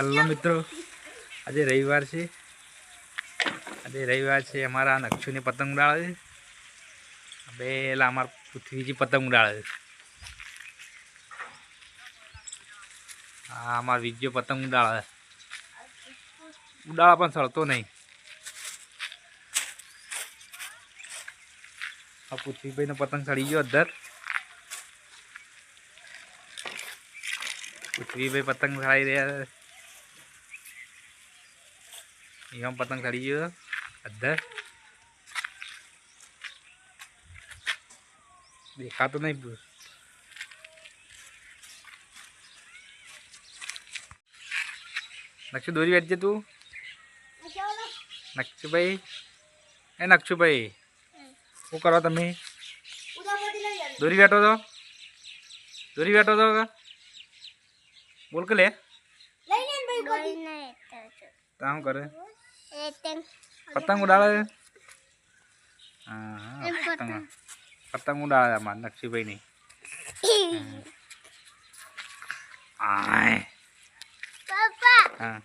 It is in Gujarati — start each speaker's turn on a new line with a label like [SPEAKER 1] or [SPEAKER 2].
[SPEAKER 1] હેલો મિત્રો. આજે રવિવાર છે. આજે રવિવાર છે, અમારા નક્ષુની પતંગ ઉડાડે છે. એલા અમારા પૃથ્વીજી પતંગ ઉડાડે છે. હા, અમારા વિજ્યો પતંગ ઉડાડે ઉડાડા પણ સળતો નહીં. આ પૃથ્વીભાઈનો પતંગ સળી ગયો અધર. પૃથ્વીભાઈ પતંગ સળાઈ રહ્યા એમાં પતંગ સડી ગયો અધર દેખાતો નહીં નક્ષુ દોરી બેઠજે તું નક્ષુભાઈ એ નક્ષુભાઈ શું કરો તમે દોરી વેટો છો દોરી બેઠો છો? બોલ કે લે તો આમ કરે પતંગ ઉડાડે છે? હા હા, પતંગ પતંગ ઉડાડે અમારા નક્ષીભાઈની આય હા